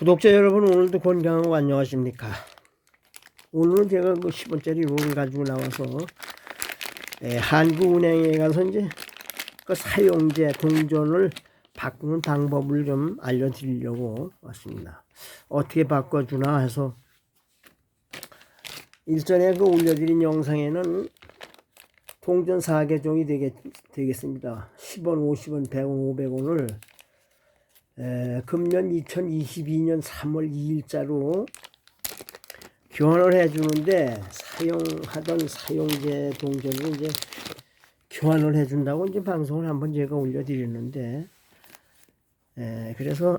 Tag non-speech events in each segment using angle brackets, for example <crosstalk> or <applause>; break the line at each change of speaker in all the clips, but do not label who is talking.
구독자 여러분 오늘도 건강하고 안녕하십니까? 오늘은 제가 그 10원짜리 롤을 가지고 나와서 에, 한국은행에 가서 이제 그 사용제 동전을 바꾸는 방법을 좀 알려드리려고 왔습니다. 어떻게 바꿔주나 해서 일전에 그 올려드린 영상에는 동전 4개종이 되겠, 되겠습니다. 10원, 50원, 100원, 500원을 에, 금년 2022년 3월 2일자로 교환을 해주는데 사용하던 사용제 동전을 이제 교환을 해준다고 이제 방송을 한번 제가 올려드렸는데 에, 그래서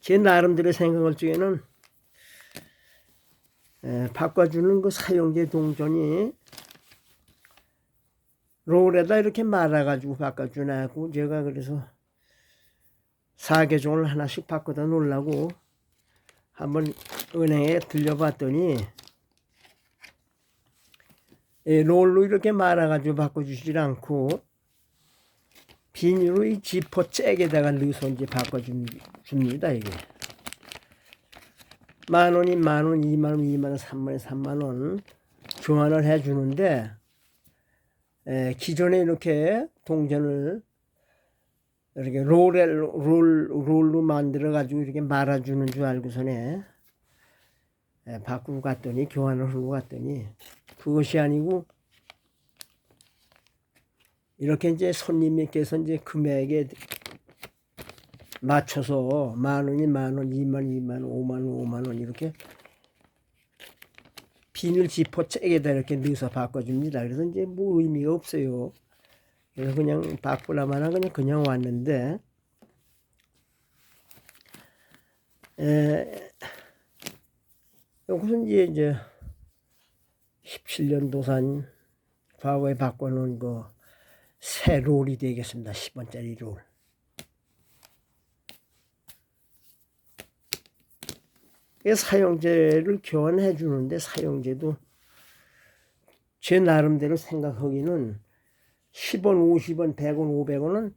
제 나름대로 생각할 적에는 에, 바꿔주는 그 사용제 동전이 롤에다 이렇게 말아가지고 바꿔주나고 제가 그래서 사계종을 하나씩 바꿔다 놓으려고 한번 은행에 들려봤더니 예, 롤로 이렇게 말아가지고 바꿔주질 않고 비닐로 이 지퍼 잭에다가 넣어서 이제 바꿔줍니다 이게. 만 원이 만 원, 이만 원, 이만 원, 삼만 원, 삼만 원 교환을 해주는데 에, 기존에 이렇게 동전을 이렇게 롤에 롤 롤로 만들어 가지고 이렇게 말아주는 줄 알고서네 에, 바꾸고 갔더니 교환을 하고 갔더니 그것이 아니고 이렇게 이제 손님께서 이제 금액에 맞춰서 만 원이 만 원, 이만 원, 이만 원, 오만 원, 오만 원 이렇게 비닐 지퍼 잭에다 이렇게 넣어서 바꿔줍니다. 그래서 이제 뭐 의미가 없어요. 그래서 그냥 바꾸라마나 그냥 그냥 왔는데 에 여기서 이제 이제 17년 도산 과거에 바꿔놓은 그새 롤이 되겠습니다. 10원짜리 롤. 이 사용제를 교환해 주는데 사용제도 제 나름대로 생각하기는 10원, 50원, 100원, 500원은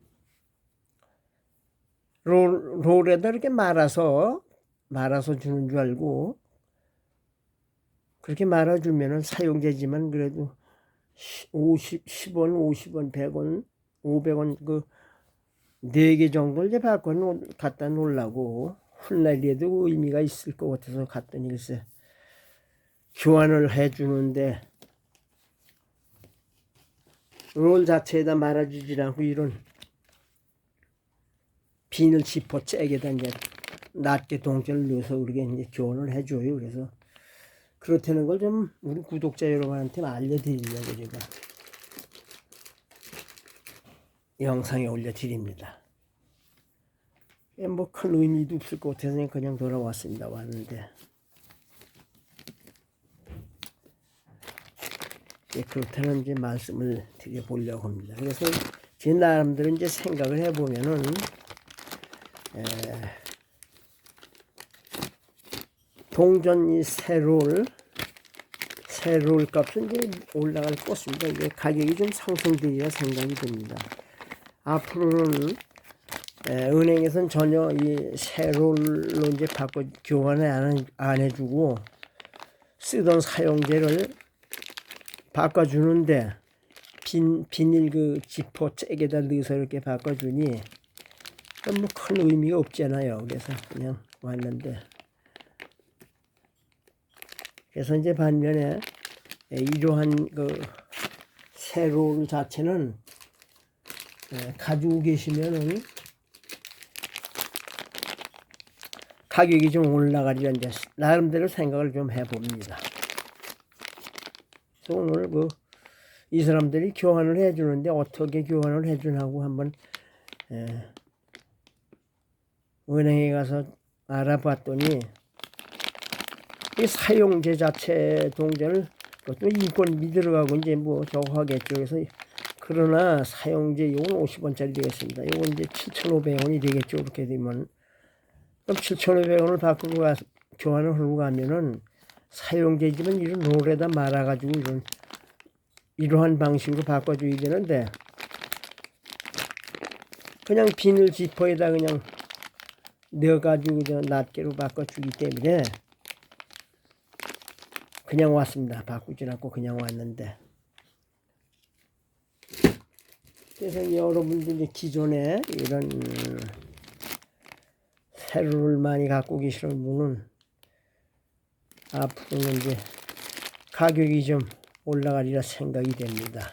롤, 롤에다 이렇게 말아서 말아서 주는 줄 알고 그렇게 말아주면은 사용제지만 그래도 50, 10원, 50원, 100원, 500원 그 네 개 정도를 이제 바꿔 놓, 갖다 놓으려고 훗날에도 의미가 있을 것 같아서 갔더니 글쎄 교환을 해주는데 롤 자체에다 말아주질 않고 이런 비닐 지퍼 잭에다 이제 낮게 동전을 넣어서 우리가 이제 교환을 해줘요. 그래서 그렇다는 걸 좀 우리 구독자 여러분한테 알려드리려고 제가 영상에 올려드립니다. 뭐 큰 의미도 없을 것 같아서 그냥 돌아왔습니다. 왔는데 그렇다는 이제 말씀을 드려보려고 합니다. 그래서 제 나름대로 이제 생각을 해보면은 에, 동전 이 세롤 세롤 값은 이제 올라갈 것입니다. 이게 가격이 좀 상승되리라 생각이 듭니다. 앞으로는 에, 은행에서는 전혀 이 세롤로 이제 바꿔 교환을 안, 안 해주고 쓰던 사용제를 바꿔주는데 빈, 비닐 그 지퍼 잭에다 넣어서 이렇게 바꿔주니 뭐큰 의미가 없잖아요. 그래서 그냥 왔는데 그래서 이제 반면에 이러한 그 세롤 자체는 에, 가지고 계시면은 가격이 좀 올라가리라 이제 나름대로 생각을 좀 해봅니다. 오늘 그 이 사람들이 교환을 해주는데 어떻게 교환을 해주냐고 한번 에, 은행에 가서 알아봤더니 이 사용제 자체 동전을 그것도 인건비 들어가고 이제 뭐 저거 하겠죠. 그래서 그러나 사용제 이건 50원짜리 되겠습니다. 이건 이제 7,500원이 되겠죠. 그렇게 되면 그럼 7,500원을 바꾸고 가서 교환을 하고 가면은 사용제지만 이런 롤에다 말아가지고 이런 이러한 방식으로 바꿔줘야 되는데 그냥 비닐 지퍼에다 그냥 넣어가지고 저 낱개로 바꿔주기 때문에 그냥 왔습니다. 바꾸진 않고 그냥 왔는데. 그래서 여러분들 이제 기존에 이런 세로를 많이 갖고 계시는 분은 앞으로는 이제 가격이 좀 올라가리라 생각이 됩니다.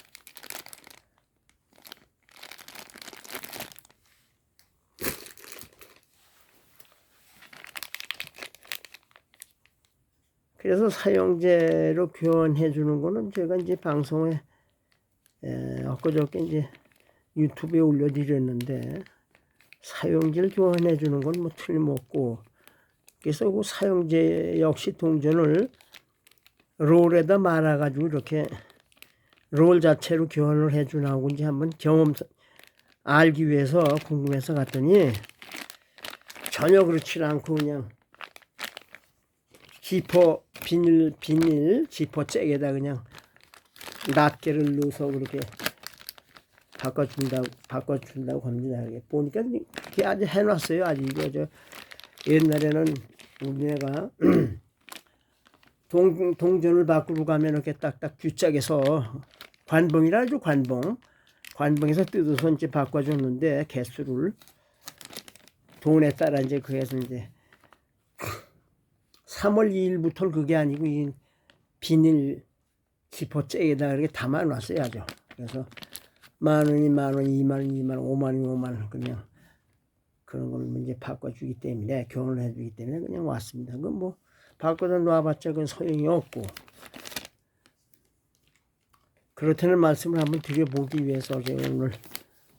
그래서 사용제로 교환해 주는 거는 제가 이제 방송에 에, 엊그저께 이제 유튜브에 올려드렸는데 사용제를 교환해 주는 건 뭐 틀림없고 그래서 그 사용제 역시 동전을 롤에다 말아가지고 이렇게 롤 자체로 교환을 해주나 하고 이제 한번 경험 알기 위해서 궁금해서 갔더니 전혀 그렇지 않고 그냥 지퍼 비닐 비닐 지퍼 잭에다 그냥 낱개를 넣어서 그렇게 바꿔준다고 바꿔준다고 합니다. 이게 보니까 그게 아주 해놨어요. 아주 이거 저 옛날에는 우리네가 <clears throat> 동 동전을 바꾸러 가면 이렇게 딱딱 규짝에서 관봉이라 하죠 관봉. 관봉에서 뜯어서 이제 바꿔줬는데 개수를 돈에 따라 이제 그래서 이제 <clears throat> 3월 2일부터는 그게 아니고 이 비닐 지퍼째에다 이렇게 담아놨어요 아주. 그래서 만 원이 만 원, 이만 원, 이만 원, 오만 원이 오만 원 그냥 그런 걸 이제 바꿔주기 때문에 교환을 해주기 때문에 그냥 왔습니다. 그건 뭐 바꿔서 놔봤자 그건 소용이 없고 그렇다는 말씀을 한번 드려보기 위해서 제가 오늘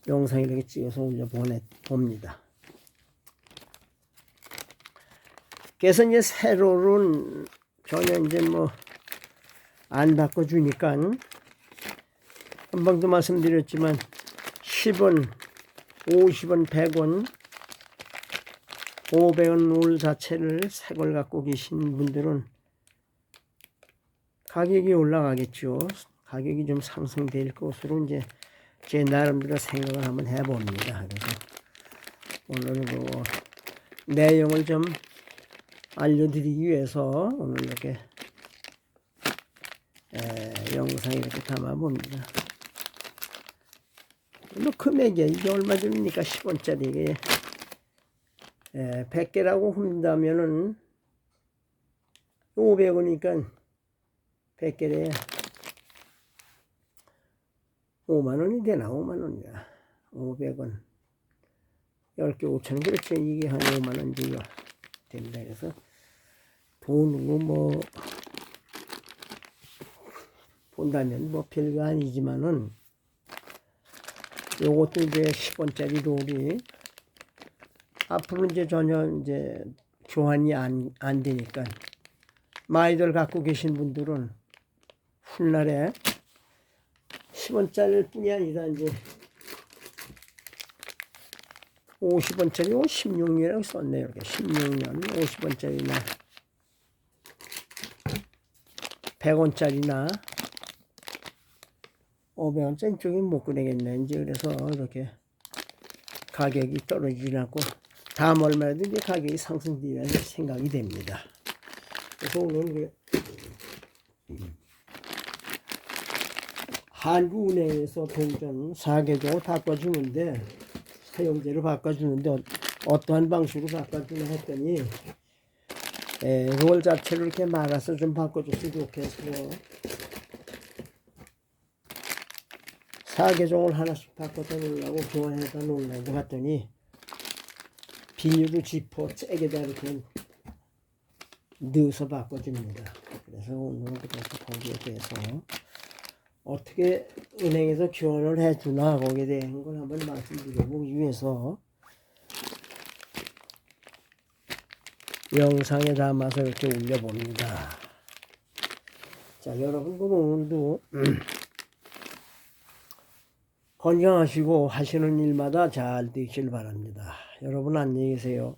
영상 이렇게 찍어서 올려 보내 봅니다. 그래서 이제 세로는 전혀 이제 뭐 안 바꿔주니까 한 번도 말씀드렸지만 10원, 50원, 100원, 500원 롤 자체를 새 걸 갖고 계신 분들은 가격이 올라가겠죠. 가격이 좀 상승될 것으로 이제 제 나름대로 생각을 한번 해봅니다. 그래서 오늘 그 내용을 좀 알려드리기 위해서 오늘 이렇게 에, 영상 이렇게 담아봅니다. 뭐 금액이 이게 얼마쯤입니까? 10원짜리 이게 에, 100개라고 한다면은 500원이니까 100개래. 5만 원이 되나 5만 원이야. 500원 10개 5천 원 그렇지 이게 한 5만 원 정도 됩니다 그래서 돈으로 뭐 본다면 뭐 별거 아니지만은 요것도 이제 10원짜리 롤이 앞으로 이제 전혀 이제 교환이 안, 안 되니까 많이들 갖고 계신 분들은 훗날에 10원짜리 뿐이 아니라 이제 50원짜리 16년이라고 썼네요. 이렇게 16년 50원짜리나 100원짜리나 500원짜리 쪽에 못 꺼내겠네. 이제 그래서 이렇게 가격이 떨어지지 않고 다음 이제 가격이 상승되리라는 생각이 됩니다. 그래서 오늘 그 한국은행에서 동전 4개종을 바꿔주는데 사용제로 바꿔주는데 어, 어떠한 방식으로 바꿔주나 했더니 에, 롤 자체를 이렇게 말아서 좀 바꿔줬으면 좋겠어. 4개종을 하나씩 바꿔서 놓으려고 교환해서 놓으려고 했더니 비닐로 지퍼 째게다 이렇게 넣어서 바꿔줍니다. 그래서 오늘은 그래서 거기에 대해서 어떻게 은행에서 교환을 해주나 거기에 대한 걸 한번 말씀드려보기 위해서 영상에 담아서 이렇게 올려봅니다. 자, 여러분, 그럼 오늘도 <clears throat> 건강하시고 하시는 일마다 잘 되길 바랍니다. 여러분 안녕히 계세요.